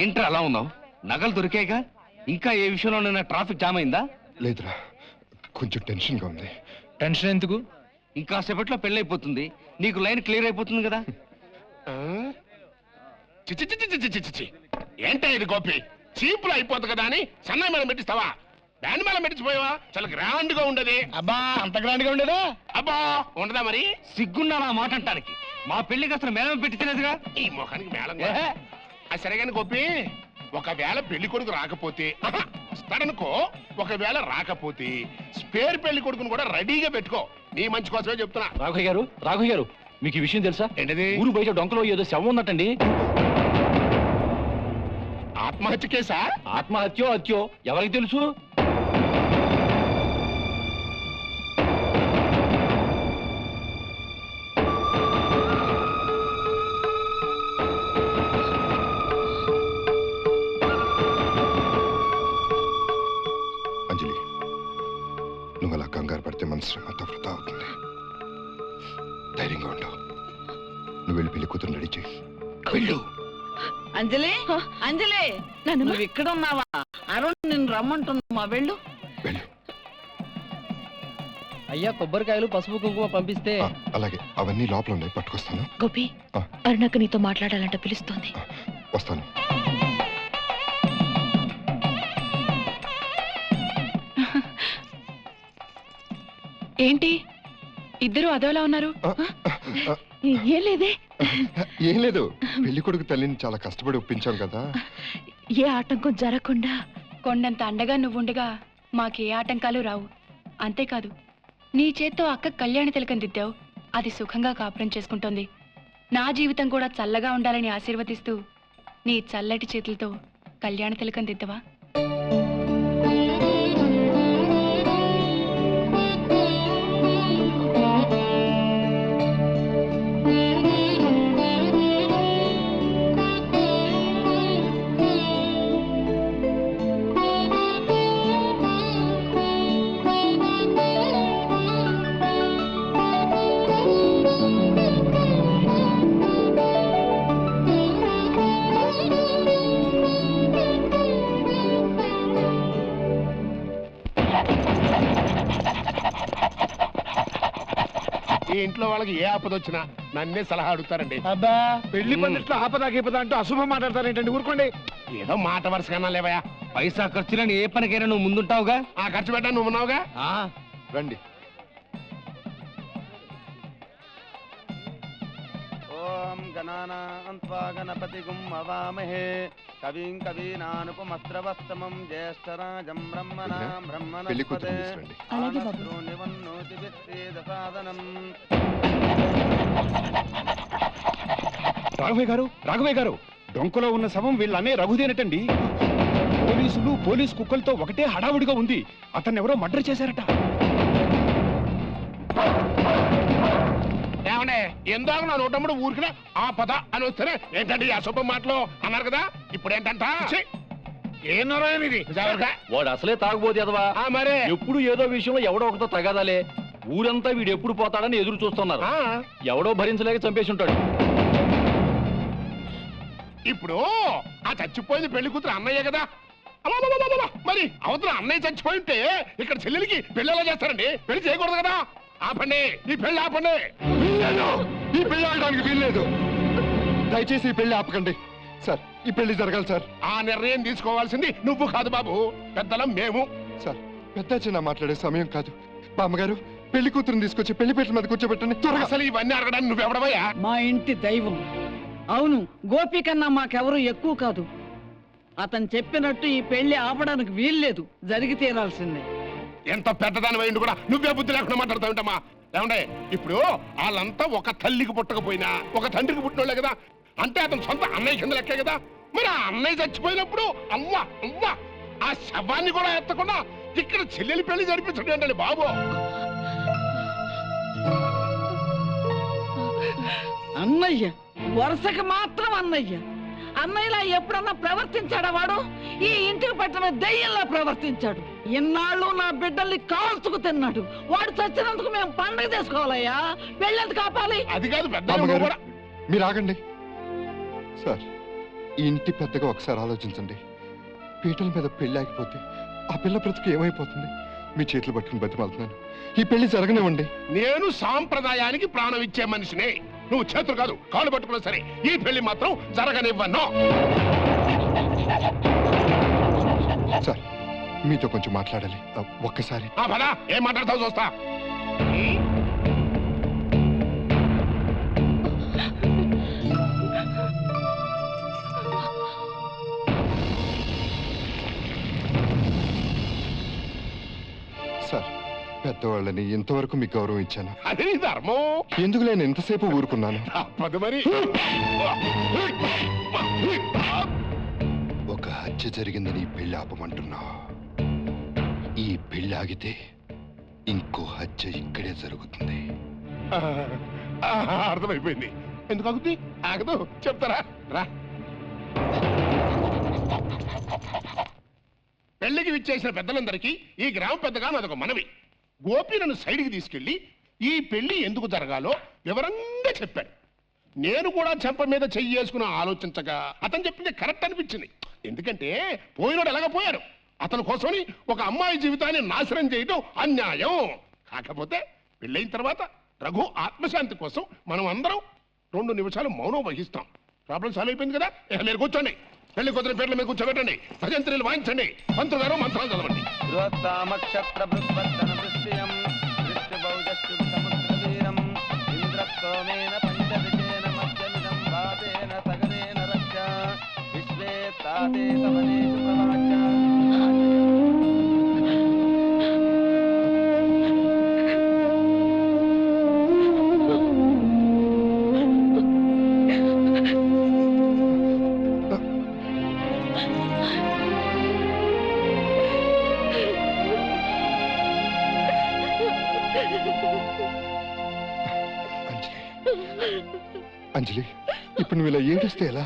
ఏంట్రా అలా ఉన్నావు? నగలు దొరికాయిగా? ఇంకా ఏ విషయంలోనైనా ట్రాఫిక్ జామ్ అయిందా? లేదురా కొంచెం టెన్షన్గా ఉంది. టెన్షన్ ఎందుకు? ఇంకా సేపట్లో పెళ్ళైపోతుంది. నీకు లైన్ క్లియర్ అయిపోతుంది కదా? చిచి చిచి చిచి చిచి చిచి ఏంటా ఇది గోపి? చీపులు అయిపోతుంది కదా అని సన్నాయి మేళం పెట్టిస్తావా? బ్యాండ్ మేళం పెట్టించిపోయావా? చాలా గ్రాండ్గా ఉండదు. అబ్బా అంత గ్రాండ్గా ఉండేదా? అబ్బా ఉండదా మరి? సిగ్గున్నా నా మాట అంటానికి మా పెళ్ళికి అసలు మేళం పెట్టి తినేదిగా? ఈ మొఖానికి మేళం కూడా. అది సరే కానీ గోపి ఒకవేళ పెళ్ళి కొడుకు రాకపోతే వస్తాడనుకో ఒకవేళ రాకపోతే స్పేర్ పెళ్ళి కొడుకుని కూడా రెడీగా పెట్టుకో. నీ మంచి కోసమే చెప్తున్నా. రాఘవయ్య గారు రాఘవయ్య గారు మీకు ఈ విషయం తెలుసా? ఏంటిది? ఊరు బయట డొంకలో ఏదో శవం ఉన్నట్టండి. ఆత్మహత్య కేసా? ఆత్మహత్యో హత్యో ఎవరికి తెలుసు? కూతురు రెడీ చేయి వెళ్ళు. అంజలి అంజలి నువ్వు ఇక్కడ ఉన్నావా? అరుణ్ నిన్ను రమ్మంటున్నామా వెళ్ళు. వెళ్ళు. అయ్యా కొబ్బరికాయలు పసుపు కుంకుమ పంపిస్తే. ఆ, అలాగే. అవన్నీ లోపల ఉన్నాయి పట్టుకొస్తాను. గోపి ఆ. అరుణక్క నీతో మాట్లాడాలంట పిలుస్తోంది. వస్తాను. ఏంటి? ఇద్దరు అదోలా ఉన్నారు? ఆ, ఆ, ఏం లేదే? ఏం లేదు. పెళ్ళి కొడుకు తల్లిని చాలా కష్టపడి ఒప్పించాం కదా. ఏ ఆటంకం జరగకుండా. కొండంత అండగా నువ్వుండగా మాకే ఆటంకాలు రావు. అంతేకాదు నీ చేత్తో అక్క కళ్యాణ తిలకం దిద్దావు. అది సుఖంగా కాపురం చేసుకుంటోంది. నా జీవితం కూడా చల్లగా ఉండాలని ఆశీర్వదిస్తూ నీ చల్లటి చేతులతో కళ్యాణ తిలకం దిద్దవా? ఈ ఇంట్లో వాళ్ళకి ఏ ఆపద వచ్చినా నన్నే సలహా అడుగుతారండి. అబ్బా పెళ్ళి పందిట్లో ఆపదా గీపదా అంటూ అశుభం మాట్లాడతారేంటండి ఊరుకోండి. ఏదో మాట వరుసగా లేవయా పైసా ఖర్చులని ఏ పనికైనా నువ్వు ముందుంటావుగా? ఆ ఖర్చు పెట్టా నువ్వు ఉన్నావుగా ఆ, రండి. గణానాన్వా గణపతిగుం అవామహే కవిం కవీనానుపమస్త్రవస్తమం జ్యేష్ఠరాజం బ్రహ్మణాం బ్రహ్మణస్పదే విచ్ఛేదసాదనం రాఘవయ్య గారు రాఘవయ్య గారు. డొంకలో ఉన్న శవం వీళ్ళనే రఘుదేనటండి. పోలీసులు పోలీస్ కుక్కలతో ఒకటే హడావుడిగా ఉంది. అతన్ని ఎవరో మర్డర్ చేశారట. ఏమండే ఎందాక నా నోటమ్ముడు ఊరికినా ఆ పద అని వస్తేనే ఏంటంటే ఈ అశుభ మాటలు అన్నారు కదా? ఇప్పుడు ఏంటంట ఏం నరాయణ ఇది? జాగ్రత్త. వాడు అసలే తాగుబోతు ఎదవా ఆ మరే. ఎప్పుడు ఏదో విషయంలో ఎవడో ఒకటో తగాదాలే. ఊరంతా వీడు ఎప్పుడు పోతాడని ఎదురు చూస్తున్నారు. ఆ, ఎవడో భరించలేక చంపేసి ఉంటాడు ఇప్పుడు ఆ చచ్చిపోయింది పెళ్ళి కూతురు అన్నయ్య కదా! మరి అవతల అన్నయ్య చచ్చిపోయి ఉంటే ఇక్కడ చెల్లెలికి పెళ్ళి ఎలా చేస్తారండి? పెళ్ళి చేయకూడదు కదా? ఆపండి ఈ పెళ్ళి ఆపండి. వీల్లేదు. ఈ పెళ్ళి ఆడడానికి వీల్లేదు. దయచేసి ఈ పెళ్ళి ఆపకండి. సార్ ఈ పెళ్ళి జరగాలి సార్. ఆ నిర్ణయం తీసుకోవాల్సింది నువ్వు కాదు బాబు. పెద్దలం మేము. సార్ పెద్ద చిన్న మాట్లాడే సమయం కాదు. బామ్మగారు పెళ్ళి కూతురుని తీసుకొచ్చి పెళ్ళి పెట్టిన మీద కూర్చోబెట్టండి. త్వరగా అసలు ఇవన్నీ అడగడానికి నువ్వెవడవయ్యా? మా ఇంటి దైవం. అవును గోపి కన్నా మాకెవరు ఎక్కువ కాదు. అతను చెప్పినట్టు ఈ పెళ్ళి ఆపడానికి వీల్లేదు. జరిగి తీరాల్సిందే. ఎంత పెద్దదాని అయింది కూడా నువ్వే బుద్ధి లేకుండా మాట్లాడతావుంటమ్మా ఉంటామా ఏమండే ఇప్పుడు వాళ్ళంతా ఒక తల్లికి పుట్టకపోయినా ఒక తండ్రికి పుట్టినోళ్ళే కదా. అంటే అతను సొంత అన్నయ్య కింద లెక్కే కదా. మరి ఆ అన్నయ్య చచ్చిపోయినప్పుడు అవ్వ అవ్వ ఆ శవాన్ని కూడా ఎత్తకుండా ఇక్కడ చెల్లెలి పెళ్ళి జరిపించండి అంటే బాబు. అన్నయ్య వరుసకి మాత్రం అన్నయ్య. అన్నయ్యలా ఎప్పుడన్నా ప్రవర్తించాడా వాడు? ఈ ఇంటికి పట్టిన దెయ్యంలా ప్రవర్తించాడు. ఇన్నాళ్ళు నా బిడ్డల్ని కాల్చుకు తిన్నాడు. వాడు చచ్చినందుకు మేము పండగ చేసుకోవాలయ్యా. పెళ్ళెందుకు కాపాలి అది కాదు పెద్ద మీరు ఆగండి. సార్ ఈ ఇంటి పెద్దగా ఒకసారి ఆలోచించండి. పీటల మీద పెళ్ళి ఆగిపోతే ఆ పిల్ల బ్రతుకు ఏమైపోతుంది? మీ చేతులు పట్టుకుని బతిమాలుతున్నాను. ఈ పెళ్ళి జరగనివ్వండి. నేను సాంప్రదాయానికి ప్రాణం ఇచ్చే మనిషినే. నువ్వు చేతులు కాదు కాళ్ళు పట్టుకున్నా సరే ఈ పెళ్ళి మాత్రం జరగనివ్వను. సార్ మీతో కొంచెం మాట్లాడాలి. ఒక్కసారి. ఏం మాట్లాడతావు చూస్తా. సార్ పెద్దవాళ్ళని ఇంతవరకు మీకు గౌరవం ఇచ్చాను. అది ధర్మం. ఎందుకు నేను ఎంతసేపు ఊరుకున్నాను? తప్పదు మరి. ఒక హత్య జరిగిందని పెళ్ళి ఆపమంటున్నా పెళ్ళి ఆగితే ఇంకో హత్య ఇక్కడే జరుగుతుంది. అర్థమైపోయింది. ఎందుకు ఆగుద్ది? ఆగదు. చెప్తారా? రా. పెళ్ళికి విచ్చేసిన పెద్దలందరికీ ఈ గ్రామ పెద్దగా నాదొక మనవి. గోపి నన్ను సైడ్కి తీసుకెళ్ళి ఈ పెళ్ళి ఎందుకు జరగాలో వివరంగా చెప్పాడు. నేను కూడా చెంప మీద చెయ్యి వేసుకుని ఆలోచించగా అతను చెప్పింది కరెక్ట్ అనిపించింది. ఎందుకంటే పోయినోడు ఎలాగ పోయారు? అతని కోసమని ఒక అమ్మాయి జీవితాన్ని నాశనం చేయటం అన్యాయం. కాకపోతే పెళ్ళైన తర్వాత రఘు ఆత్మశాంతి కోసం మనం అందరం రెండు నిమిషాలు మౌనం వహిస్తాం. ప్రాబ్లం సాల్వ్ అయిపోయింది కదా? ఇక మీరు కూర్చోండి. పెళ్ళి కుదిరిన పేర్ల మీద కూర్చోబెట్టండి. భజంత్రీలు వాయించండి. పంతులు గారు మంత్రాలు చదవండి. బృహత్తామక్షత్రభృత్వర్ధన దృశ్యం దృష్టిబౌజశ్చుభితముద్రవీరం అంజలి ఇప్పుడు నువ్వు ఇలా ఏడిస్తే ఎలా?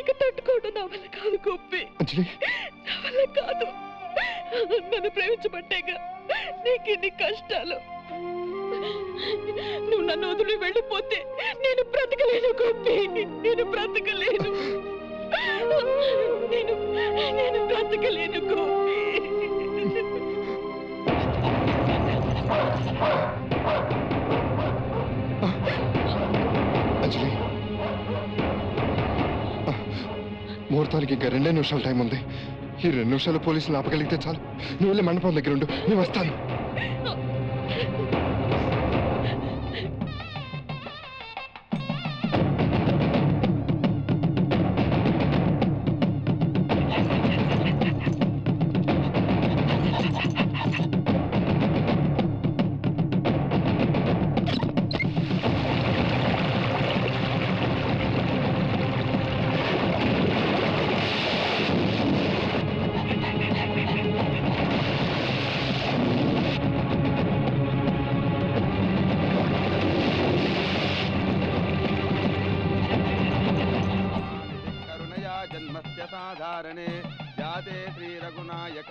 ఇక తట్టుకోవడం నా వల్ల కాదు గోపి అంజలి నా వల్ల కాదు. నన్ను ప్రేమించబట్టేగా నీకు ఇన్ని కష్టాలు. నువ్వు నన్ను వదిలి వెళ్ళిపోతే నేను బ్రతకలేను గోపి నేను బ్రతకలేను. నేను నేను బ్రతకలేను గోపి ముహూర్తానికి ఇంకా రెండే నిమిషాల టైం ఉంది. ఈ రెండు నిమిషాలు పోలీసులు ఆపగలిగితే చాలు. నువ్వు వెళ్ళి మండపం దగ్గర ఉండు. నేను వస్తాను.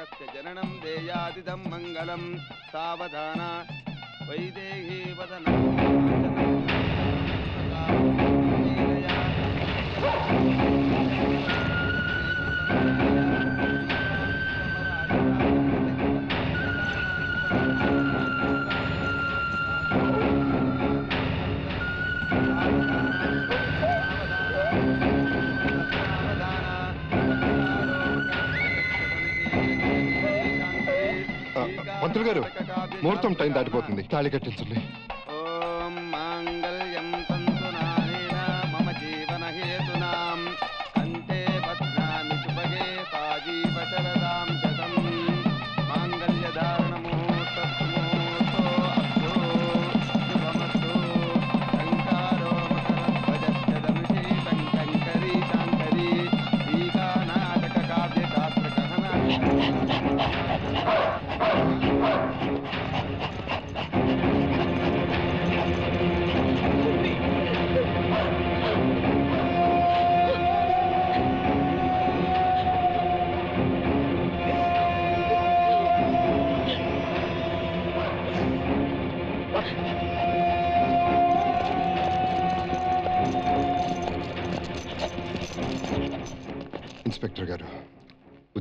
तस्य जननं देयादिदं मङ्गलं। सावधाना वैदेही वदनं। గారు. ముహూర్తం టైం దాటిపోతుంది. తాళి కట్టించండి.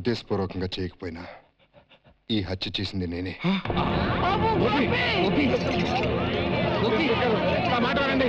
ఉద్దేశపూర్వకంగా చేయకపోయినా ఈ హత్య చేసింది నేనే. నా మాట వినండి.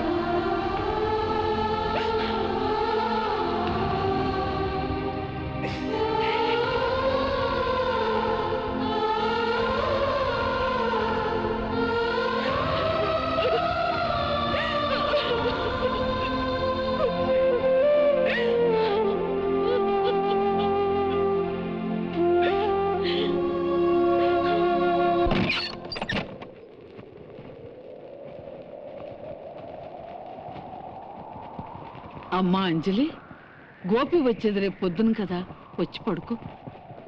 అమ్మా అంజలి గోపి వచ్చేది రేపు పొద్దున కదా వచ్చి పడుకో.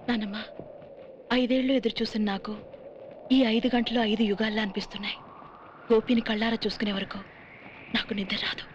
నానమ్మా ఐదేళ్ళు ఎదురు చూసిన నాకు ఈ ఐదు గంటలు ఐదు యుగాల్లో అనిపిస్తున్నాయి. గోపిని కళ్ళారా చూసుకునే వరకు నాకు నిద్ర రాదు.